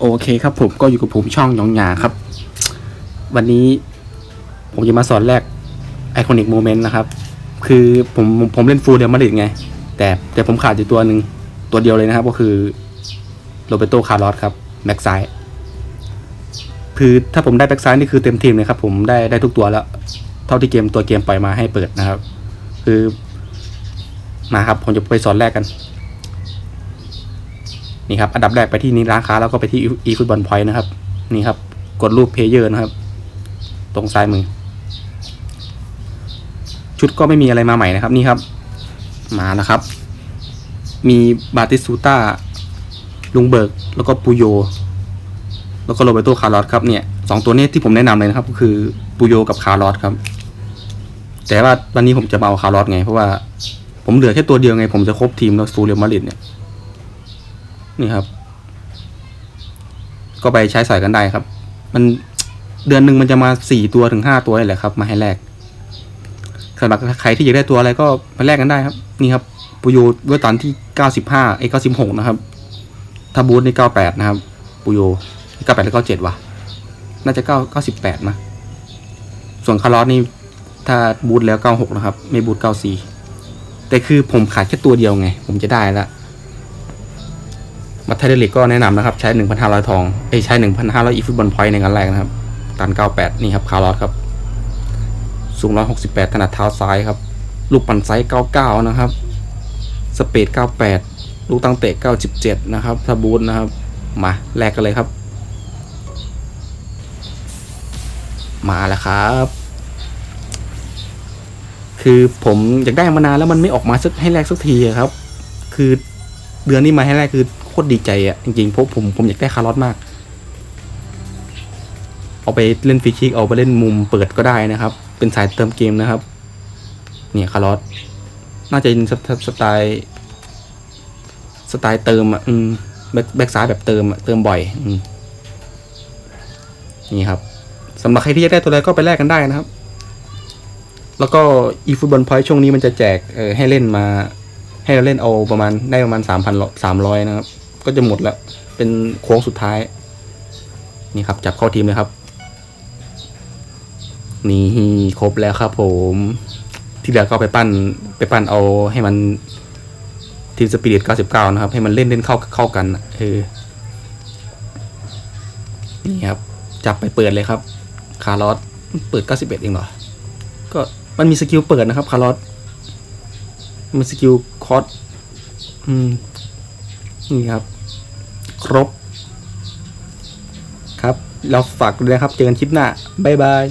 โอเคครับผมก็อยู่กับผมช่องหยองหยาครับ วันนี้ผมจะมาสอนแรกไอคอนิกโมเมนต์นะครับ คือผมผมผมเล่นฟูลเดลมาดริดไง แต่แต่ผมขาดอยู่ตัวหนึ่งตัวเดียวเลยนะครับ ก็คือโรเบโตคาร์ลอสครับแบ็กซ้ายคือถ้าผมได้แบ็กซ้ายนี่คือเต็มทีมเลยครับ ผมได้ได้ทุกตัวแล้ว เท่าที่เกมตัวเกมปล่อยมาให้เปิดนะครับ คือมาครับผมจะไปสอนแรกกัน นี่ครับอันดับแรกไปที่นี่ร้านค้าแล้วก็ไปที่อีฟุตบอลพอยต์นะครับ นี่ครับ กดรูปเพเยอร์นะครับ ตรงซ้ายมือ ชุดก็ไม่มีอะไรมาใหม่นะครับ นี่ครับ มาแล้วครับ มีบาติสูต้าลุงเบิร์กแล้วก็ปูโย แล้วก็โรเบโตคาร์ลอสครับเนี่ยสองตัวนี้ที่ผมแนะนำเลยนะครับ ก็คือปูโยกับคาร์ลอสครับ แต่ว่าวันนี้ผมจะมาเอาคาร์ลอสไง เพราะว่าผมเหลือแค่ตัวเดียวไง ผมจะครบทีมแล้วซูเรียลมาดริดเนี่ย นี่ครับ ก็ไปใช้ใส่กันได้ครับ มันเดือนหนึ่งมันจะมาสี่ตัวถึงห้าตัวนี่แหละครับ มาให้แลกสำหรับใครที่อยากได้ตัวอะไรก็ไปแลกกันได้ครับ นี่ครับปูโยเวอตันที่เก้าสิบห้าไอ้เก้าสิบหกนะครับถ้าบูธในเก้าแปดนะครับปูโยเก้าแปดหรือเก้าเจ็ดวะน่าจะเก้าเก้าสิบแปดนะส่วนคาร์ลอสนี่ถ้าบูธแล้วเก้าหกนะครับ ไม่บูธเก้าสี่แต่คือผมขายแค่ตัวเดียวไง ผมจะได้ละ มัทเทเดลิกก็แนะนำนะครับ ใช้ 1,500 ทองเอ้ใช้ 1,500 อีฟุตบอลพอยต์ในการแรกนะครับ ตัน 98 นี่ครับ คาร์ลอสครับ สูง 168 ถนัดเท้าซ้ายครับ ลูกปั่นไซส์ 99 นะครับ สเปด 98 ลูกตั้งเตะ 97 นะครับถ้าบูทนะครับ มาแลกกันเลยครับ มาแล้วครับ คือผมอยากได้มานานแล้วมันไม่ออกมาสักให้แลกสักทีครับ คือเดือนนี้มาให้แรกคือ คตรดีใจอะ่ะจริงๆเพราะผมผมอยากได้คาร์ลอสมาก เอาไปเล่นฟรีคิกเอาไปเล่นมุมเปิดก็ได้นะครับ เป็นสายเติมเกมนะครับ เนี่ยคาร์ลอสน่าจะเป็นสไตสไตล์สไตล์เติมอะอืมแบ็คแบ็คซ้ายแบบเติมอะเติมบ่อย อืมนี่ครับสำหรับใครที่อยากได้ตัวใดก็ไปแลกกันได้นะครับ แล้วก็อีฟุตบอลพอยช่วงนี้มันจะแจกเออให้เล่นมา ให้เราเล่นเอาประมาณได้ประมาณสามพันสามร้อยนะครับ ก็จะหมดแล้วเป็นโค้งสุดท้าย นี่ครับ จับเข้าทีมเลยครับ นี่ครบแล้วครับผม ที่เหลือก็ไปปั้นไปปั้นเอาให้มันทีมสปิริต99 นะครับ ให้มันเล่นเล่นเข้าเข้ากันเออนี่ครับ จับไปเปิดเลยครับ คาร์ลอสเปิด 91 เองเหรอ ก็มันมีสกิลเปิดนะครับ คาร์ลอสมันสกิลคอร์สอืมนี่ครับ ครบ ครับ เราฝากด้วยนะครับ เจอกันคลิปหน้า บ๊ายบาย